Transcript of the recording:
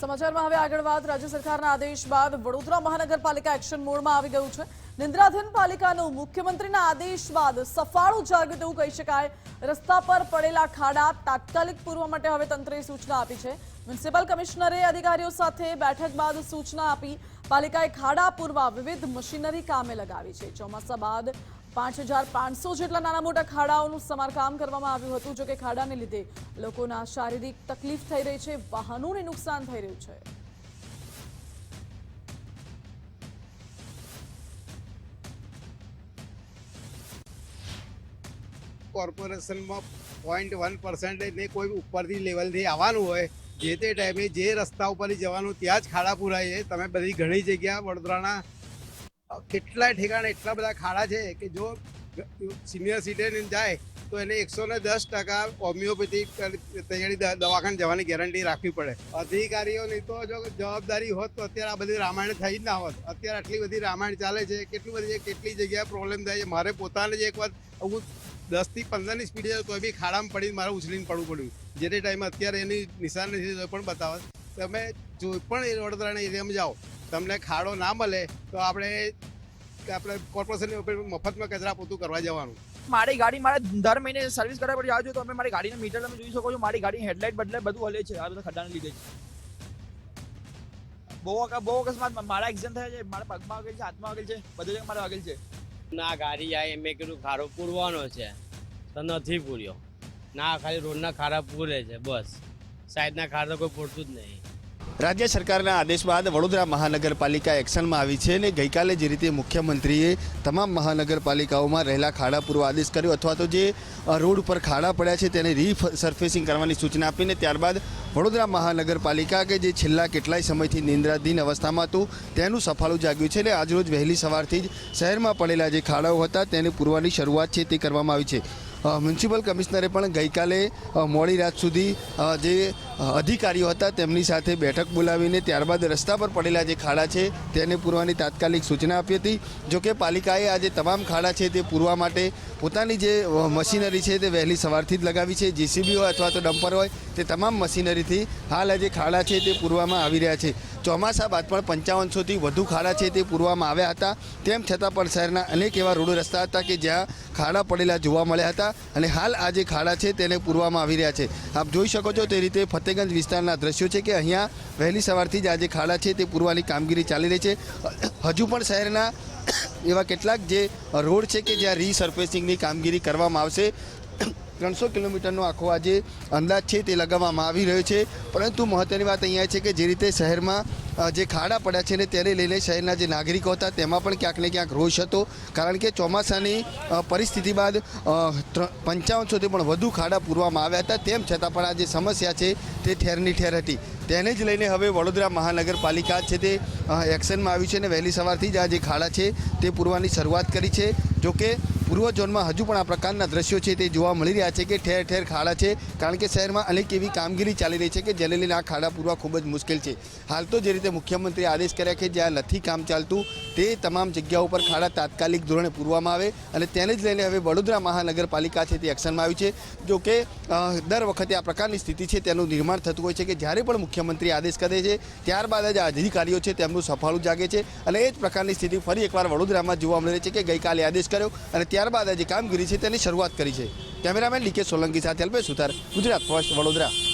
સમાચારમાં હવે આગળ વાત. રાજ્ય સરકારના આદેશ બાદ વડોદરા મહાનગરપાલિકા એક્શન મોડમાં આવી ગયું છે. નિંદ્રાધીન પાલિકાનું મુખ્યમંત્રીના આદેશ બાદ સફાળું જાગ્યું તેવું કહી શકાય. રસ્તા પર પડેલા ખાડા તાત્કાલિક પૂરવા માટે હવે તંત્રએ સૂચના આપી છે. મ્યુનિસિપલ કમિશનરે અધિકારીઓ સાથે બેઠક બાદ સૂચના આપી. પાલિકાએ ખાડા પૂરવા વિવિધ મશીનરી કામે લગાવી છે. ચોમાસા બાદ પાંચ હજાર પાંચસો જેટલા નાના મોટા ખાડાઓનું સમારકામ કરવામાં આવ્યું હતું, જોકે ખાડાને લીધે લોકોના શારીરિક તકલીફ થઈ રહી છે, વાહનોને નુકસાન થઈ રહ્યું છે. કોર્પોરેશનમાં પોઈન્ટ વન પર્સન્ટેજને કોઈ ઉપરથી લેવલથી આવવાનું હોય, જે તે ટાઈમે જે રસ્તા ઉપરથી જવાનું ત્યાં જ ખાડા પુરાય છે. તમે બધી ઘણી જગ્યા વડોદરાના કેટલાય ઠેકાણે એટલા બધા ખાડા છે કે જો સિનિયર સિટીઝન જાય, તો એને એકસો ને દસ ટકા હોમિયોપેથિક તૈયારી દવાખાને જવાની ગેરંટી રાખવી પડે. અધિકારીઓની તો જો જવાબદારી હોત, તો અત્યારે આ બધી રામાયણ થઈ જ ના હોત. અત્યારે આટલી બધી રામાયણ ચાલે છે, કેટલી બધી, કેટલી જગ્યાએ પ્રોબ્લેમ થાય છે. મારે પોતાને જ એક વાર હું દસથી પંદરની સ્પીડે જતો તો બી ખાડામાં પડીને મારે ઉછળીને પડવું પડ્યું. જે ટાઈમે અત્યારે એની નિશાન નથી પણ બતાવે. તમે જો પણ એ વડોદરાના એરિયામાં જાઓ, તમને ખાડો ના મળે, તો આપણે આપણે કોર્પોરેશનની મફતમાં કચરા પોતું કરવા જવાનું. મારી ગાડી મારે દર મહિને સર્વિસ કરવા પર જાવ છો તો અમે મારી ગાડીના મીટર તમે જોઈ શકો છો, મારી ગાડી હેડલાઇટ બદલે બધું હલે છે, આ બધા ખડ્ડાને લીધે છે. બહુ બહુ અકસ્માત મારા એક્સિડન્ટ થયા છે, મારા પગમાં વાગેલ છે, હાથમાં વાગેલ છે, બધું જગ્યાએ મારા વાગેલ છે. ના ગાડી જાય મેં કીધું, ખારો પૂરવાનો છે. તો નથી પૂર્યો. ના, ખાલી રોડના ખારા પૂરે છે, બસ. સાઈડના ખારા કોઈ પૂરતું જ નહીં. રાજ્ય સરકારના આદેશ બાદ વડોદરા મહાનગરપાલિકા એક્શનમાં આવી છે અને ગઈકાલે જે રીતે મુખ્યમંત્રીએ તમામ મહાનગરપાલિકાઓમાં રહેલા ખાડા પૂરવા આદેશ કર્યો, અથવા તો જે રોડ ઉપર ખાડા પડ્યા છે તેને રીસર્ફેસિંગ કરવાની સૂચના આપીને ત્યારબાદ વડોદરા મહાનગરપાલિકા કે જે છેલ્લા કેટલાય સમયથી નિંદ્રાધીન અવસ્થામાં હતું, તેનું સફાળું જાગ્યું છે એટલે આજરોજ વહેલી સવારથી જ શહેરમાં પડેલા જે ખાડાઓ હતા, તેને પૂરવાની શરૂઆત છે તે કરવામાં આવી છે. મ્યુનિસિપલ કમિશનરે પણ ગઈકાલે મોડી રાત સુધી જે અધિકારીઓ હતા તેમની સાથે બેઠક બોલાવીને ત્યારબાદ રસ્તા પર પડેલા જે ખાડા છે તેને પૂરવાની તાત્કાલિક સૂચના આપી હતી. જોકે પાલિકાએ આજે તમામ ખાડા છે તે પૂરવા માટે પોતાની જે મશીનરી છે તે વહેલી સવારથી જ લગાવી છે. જેસીબી હોય અથવા તો ડમ્પર હોય તે તમામ મશીનરીથી હાલ આ જે ખાડા છે તે પૂરવામાં આવી રહ્યા છે. ચોમાસા બાદ પણ પંચાવનસોથી વધુ ખાડા છે તે પૂરવામાં આવ્યા હતા. તેમ છતાં પણ શહેરના અનેક એવા રોડ રસ્તા હતા કે જ્યાં ખાડા પડેલા જોવા મળ્યા હતા અને હાલ આ જે ખાડા છે તેને પૂરવામાં આવી રહ્યા છે. આપ જોઈ શકો છો તે રીતે ફતેગંજ વિસ્તારના દ્રશ્યો છે કે અહીંયા વહેલી સવારથી જ આ જે ખાડા છે તે પૂરવાની કામગીરી ચાલી રહી છે. હજુ પણ શહેરના એવા કેટલાક જે રોડ છે કે જ્યાં રીસર્ફેસિંગની કામગીરી કરવામાં આવશે ત્રણસો કિલોમીટરનો આખો આજે અંદાજ છે તે લગાવવામાં આવી રહ્યો છે. પરંતુ મહત્ત્વની વાત અહીંયા છે કે જે રીતે શહેરમાં જે ખાડા પડ્યા છે ને તેને લઈને શહેરના જે નાગરિકો હતા, તેમાં પણ ક્યાંક ને ક્યાંક રોષ હતો. કારણ કે ચોમાસાની પરિસ્થિતિ બાદ પંચાવનસોથી પણ વધુ ખાડા પૂરવામાં આવ્યા હતા. તેમ છતાં પણ આ જે સમસ્યા છે, તે ઠેરની ઠેર હતી. તેને જ લઈને હવે વડોદરા મહાનગરપાલિકા છે તે એક્શનમાં આવી છે અને વહેલી સવારથી જ આ જે ખાડા છે, તે પૂરવાની શરૂઆત કરી છે. જોકે પૂર્વ ઝોનમાં હજુ પણ આ પ્રકારના દ્રશ્યો છે તે જોવા મળી રહ્યા છે કે ઠેર ઠેર ખાડા છે. કારણ કે શહેરમાં અનેક એવી કામગીરી ચાલી રહી છે કે જેને લઈને આ ખાડા પૂરવા ખૂબ જ મુશ્કેલ છે. હાલ તો જે રીતે મુખ્યમંત્રીએ આદેશ કર્યા કે જ્યાં નથી કામ ચાલતું, તે તમામ જગ્યાઓ પર ખાડા તાત્કાલિક ધોરણે પૂરવામાં આવે અને તેને જ લઈને હવે વડોદરા મહાનગરપાલિકા છે તે એક્શનમાં આવી છે. જો કે દર વખતે આ પ્રકારની સ્થિતિ છે તેનું નિર્માણ થતું હોય છે કે જ્યારે પણ મુખ્યમંત્રી આદેશ કરે છે, ત્યારબાદ જ આ અધિકારીઓ છે તેમનું સફાળું જાગે છે અને એ જ પ્રકારની સ્થિતિ ફરી એકવાર વડોદરામાં જોવા મળી છે કે ગઈકાલે આદેશ કર્યો અને ત્યારબાદ જે કામગીરી છે તેની શરૂઆત કરી છે. કેમેરામેન ડીકે સોલંકી સાથે અલ્પેશ સુથાર, ગુજરાત ફર્સ્ટ વડોદરા.